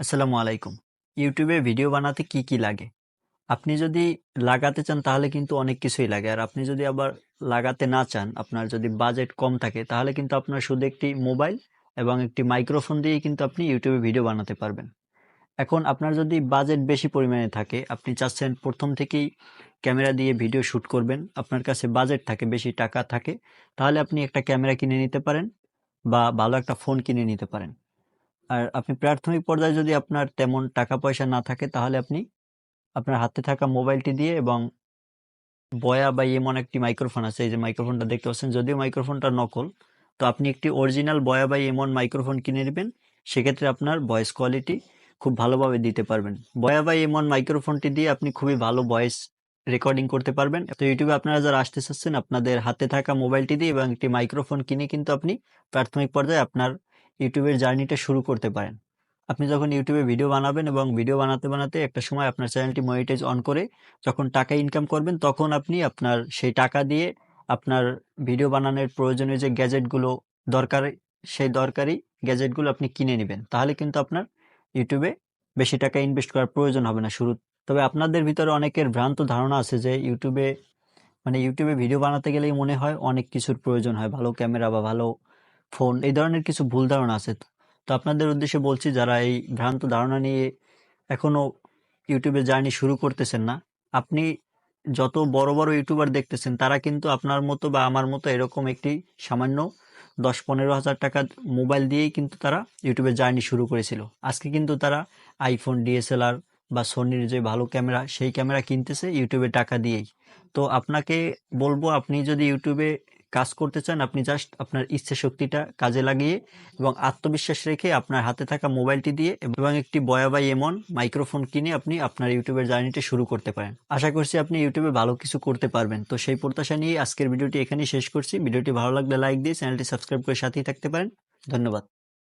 আসসালামু আলাইকুম। ইউটিউবে ভিডিও বানাতে কি কি লাগে? আপনি যদি লাগাতে চান তাহলে কিন্তু অনেক কিছুই লাগে। আর আপনি যদি আবার লাগাতে না চান, আপনার যদি বাজেট কম থাকে, তাহলে কিন্তু আপনার শুধু একটি মোবাইল এবং একটি মাইক্রোফোন দিয়েই কিন্তু আপনি ইউটিউবে ভিডিও বানাতে পারবেন। এখন আপনার যদি বাজেট বেশি পরিমাণে থাকে, আপনি চাচ্ছেন প্রথম থেকেই ক্যামেরা দিয়ে ভিডিও শ্যুট করবেন, আপনার কাছে বাজেট থাকে, বেশি টাকা থাকে, তাহলে আপনি একটা ক্যামেরা কিনে নিতে পারেন বা ভালো একটা ফোন কিনে নিতে পারেন। আর আপনি প্রাথমিক পর্যায়ে যদি আপনার তেমন টাকা পয়সা না থাকে, তাহলে আপনি আপনার হাতে থাকা মোবাইলটি দিয়ে এবং বয়া বা এমন একটি মাইক্রোফোন আছে, এই যে মাইক্রোফোনটা দেখতে পাচ্ছেন, যদিও মাইক্রোফোনটা নকল, তো আপনি একটি অরিজিনাল বয়া বা এমন মাইক্রোফোন কিনে নেবেন, সেক্ষেত্রে আপনার ভয়েস কোয়ালিটি খুব ভালোভাবে দিতে পারবেন। বয়া বা এমন মাইক্রোফোনটি দিয়ে আপনি খুবই ভালো ভয়েস রেকর্ডিং করতে পারবেন। তো ইউটিউবে আপনারা যারা আসতে চাচ্ছেন, আপনাদের হাতে থাকা মোবাইলটি দিয়ে এবং একটি মাইক্রোফোন কিনে কিন্তু আপনি প্রাথমিক পর্যায়ে আপনার ইউটিউবের জার্নিটা শুরু করতে পারেন। আপনি যখন ইউটিউবে ভিডিও বানাবেন এবং ভিডিও বানাতে বানাতে একটা সময় আপনার চ্যানেলটি মনিটাইজ অন করে যখন টাকা ইনকাম করবেন, তখন আপনি আপনার সেই টাকা দিয়ে আপনার ভিডিও বানানোর প্রয়োজনীয় যে গ্যাজেটগুলো দরকার, সেই দরকারি গ্যাজেটগুলো আপনি কিনে নেবেন। তাহলে কিন্তু আপনার ইউটিউবে বেশি টাকা ইনভেস্ট করার প্রয়োজন হবে না শুরু তবে আপনাদের ভিতরে অনেকের ভ্রান্ত ধারণা আছে যে ইউটিউবে মানে ইউটিউবে ভিডিও বানাতে গেলেই মনে হয় অনেক কিছুর প্রয়োজন হয়। ভালো ক্যামেরা বা ভালো ফোন, এই ধরনের কিছু ভুল ধারণা আছে তো? আপনাদের উদ্দেশ্যে বলছি, যারা এই ভ্রান্ত ধারণা নিয়ে এখনও ইউটিউবে জার্নি শুরু করতেছেন না, আপনি যত বড় বড় ইউটিউবার দেখতেছেন, তারা কিন্তু আপনার মতো বা আমার মতো এরকম একটি সামান্য দশ পনেরো হাজার টাকার মোবাইল দিয়েই কিন্তু তারা ইউটিউবে জার্নি শুরু করেছিল। আজকে কিন্তু তারা আইফোন, ডিএসএলআর বা সোনির যে ভালো ক্যামেরা, সেই ক্যামেরা কিনতেছে ইউটিউবে টাকা দিয়েই। তো আপনাকে বলব, আপনি যদি ইউটিউবে কাজ করতে চান, আপনি জাস্ট আপনার ইচ্ছে শক্তিটা কাজে লাগিয়ে এবং আত্মবিশ্বাস রেখে আপনার হাতে থাকা মোবাইলটি দিয়ে এবং একটি বয়াবাই এমন মাইক্রোফোন কিনে আপনি আপনার ইউটিউবের জার্নিটি শুরু করতে পারেন। আশা করছি আপনি ইউটিউবে ভালো কিছু করতে পারবেন। তো সেই প্রত্যাশা নিয়ে আজকের ভিডিওটি এখানেই শেষ করছি। ভিডিওটি ভালো লাগলে লাইক দিয়ে চ্যানেলটি সাবস্ক্রাইব করে সাথেই থাকতে পারেন। ধন্যবাদ।